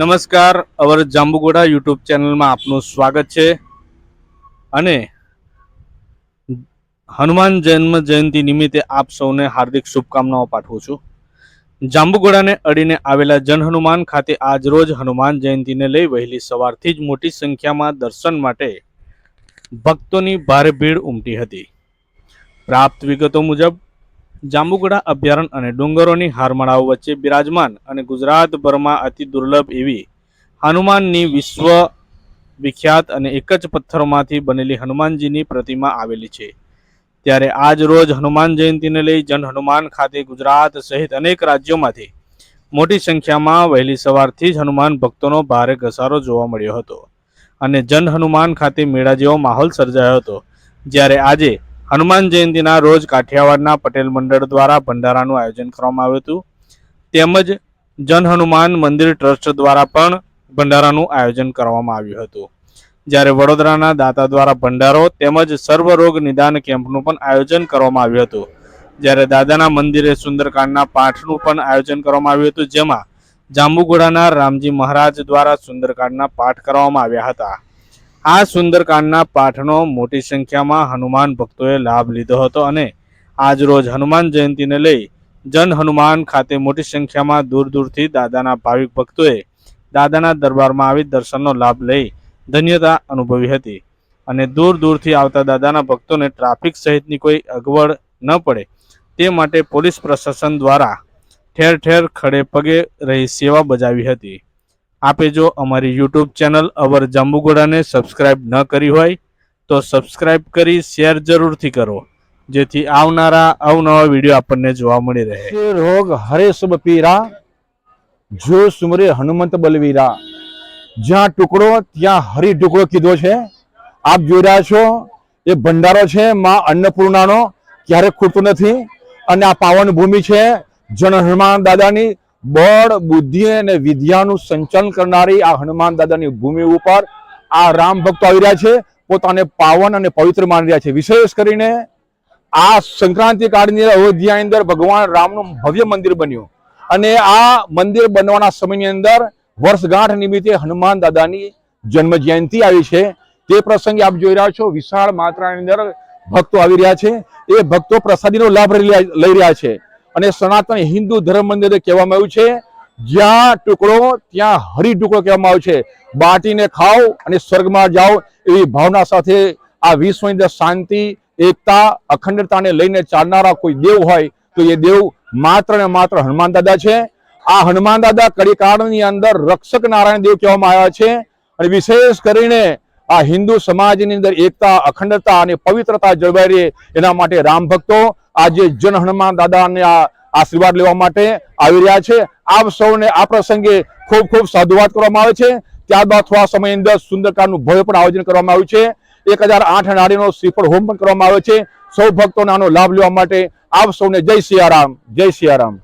નમસ્કાર, અવર જાંબુગોડા યુટ્યુબ ચેનલમાં આપનું સ્વાગત છે. અને હનુમાન જન્મ જયંતિ નિમિત્તે આપ સૌને હાર્દિક શુભકામનાઓ પાઠવું છું. જાંબુગોડાને અડીને આવેલા જન હનુમાન ખાતે આજ રોજ હનુમાન જયંતિને લઈ વહેલી સવારથી જ મોટી સંખ્યામાં દર્શન માટે ભક્તોની ભારે ભીડ ઉમટી હતી. પ્રાપ્ત વિગતો મુજબ જાંબુગડા અભયારણ્ય અને ડુંગરોની હારમાળાઓ વચ્ચે બિરાજમાન અને ગુજરાતભરમાં અતિ દુર્લભ એવી હનુમાનની વિશ્વ વિખ્યાત અને એક જ પથ્થરમાંથી બનેલી હનુમાનજીની પ્રતિમા આવેલી છે. ત્યારે આજ રોજ હનુમાન જયંતિને લઈ જન હનુમાન ખાતે ગુજરાત સહિત અનેક રાજ્યોમાંથી મોટી સંખ્યામાં વહેલી સવારથી જ હનુમાન ભક્તોનો ભારે ઘસારો જોવા મળ્યો હતો અને જન હનુમાન ખાતે મેળા જેવો માહોલ સર્જાયો હતો. જ્યારે આજે હનુમાન જયંતિના રોજ કાઠિયાવાડના પટેલ મંડળ દ્વારા ભંડારાનું આયોજન કરવામાં આવ્યું હતું. તેમજ જન હનુમાન મંદિર ટ્રસ્ટ દ્વારા પણ ભંડારાનું આયોજન કરવામાં આવ્યું હતું. જ્યારે વડોદરાના દાતા દ્વારા ભંડારો તેમજ સર્વરોગ નિદાન કેમ્પનું પણ આયોજન કરવામાં આવ્યું હતું. જ્યારે દાદાના મંદિરે સુંદરકાંડના પાઠનું પણ આયોજન કરવામાં આવ્યું હતું, જેમાં જાંબુગોડાના રામજી મહારાજ દ્વારા સુંદરકાંડના પાઠ કરવામાં આવ્યા હતા. આ સુંદરકાંડના પાઠનો મોટી સંખ્યામાં હનુમાન ભક્તોએ લાભ લીધો હતો અને આજ રોજ હનુમાન જયંતિને લઈ જન હનુમાન ખાતે મોટી સંખ્યામાં દૂર દૂરથી દાદાના ભાવિક ભક્તોએ દાદાના દરબારમાં આવી દર્શનનો લાભ લઈ ધન્યતા અનુભવી હતી. અને દૂર દૂરથી આવતા દાદાના ભક્તોને ટ્રાફિક સહિતની કોઈ અગવડ ન પડે તે માટે પોલીસ પ્રશાસન દ્વારા ઠેર ઠેર ખડે પગે રહી સેવા બજાવી હતી. આપે જો અમારી યુટ્યુબ ચેનલ અવર જાંબુઘોડાને સબસ્ક્રાઇબ ન કરી હોય, તો સબસ્ક્રાઇબ કરી શેર જરૂરથી કરો, જેથી આવનારા અવનવા વીડિયો આપણને જોવા મળી રહે. રોગ, હરે શુભ પીરા જો સુમરે હનુમંત બલવીરા. જ્યાં ટુકડો, ત્યાં હરી ટુકડો કીધો છે. આપ જોઈ રહ્યા છો, એ ભંડારો છે માં અન્નપૂર્ણાનો ક્યારે ખૂટતો નથી. અને આ પાવન ભૂમિ છે જન હનુમાન દાદાની બળ, બુદ્ધિ અને વિદ્યાનું સંચાલન કરનારી આ હનુમાન દાદાની ભૂમિ ઉપર આ રામ ભક્તો આવી રહ્યા છે, પોતાને પાવન અને પવિત્ર માની રહ્યા છે. વિશેષ કરીને આ સંક્રાંતિ કાળની અયોધ્યાની અંદર ભગવાન રામનું ભવ્ય મંદિર બન્યું અને આ મંદિર બનવાના સમયની અંદર વર્ષગાંઠ નિમિત્તે હનુમાન દાદાની જન્મ જયંતિ આવી છે. તે પ્રસંગે આપ જોઈ રહ્યા છો, વિશાળ માત્રાની અંદર ભક્તો આવી રહ્યા છે. એ ભક્તો પ્રસાદીનો લાભ લઈ રહ્યા છે. અને સનાતન હિન્દુ ધર્મ મંદિરે કહેવામાં આવ્યું છે, જ્યાં ટુકડો, ત્યાં હરી ટુકડો કહેવામાં આવે છે. બાટીને ખાઓ અને સ્વર્ગમાં જાઓ એવી ભાવના સાથે આ વિશ્વની અંદર શાંતિ, એકતા, અખંડતાને લઈને ચાલનારા કોઈ દેવ હોય, તો એ દેવ માત્ર ને માત્ર હનુમાન દાદા છે. આ હનુમાન દાદા કડીકાળની અંદર રક્ષક નારાયણ દેવ કહેવામાં આવ્યા છે અને વિશેષ કરીને આ હિન્દુ સમાજની અંદર એકતા, અખંડતા અને પવિત્રતા જળવાઈ રહે એના માટે રામ ભક્તો આજે જન હનુમાન દાદાને આ આશીર્વાદ લેવા માટે આવી રહ્યા છે. આપ સૌને આ પ્રસંગે ખૂબ ખૂબ સાધુવાદ કરવામાં આવે છે. ત્યારબાદ થોડા સમય અંદર સુંદરકાંડનું ભવ્ય પણ આયોજન કરવામાં આવ્યું છે. એક હજાર આઠ નારીનો શ્રીફળ હોમ પણ કરવામાં આવે છે. સૌ ભક્તોને આનો લાભ લેવા માટે આપ સૌને જય સિયારામ જય સિયારામ.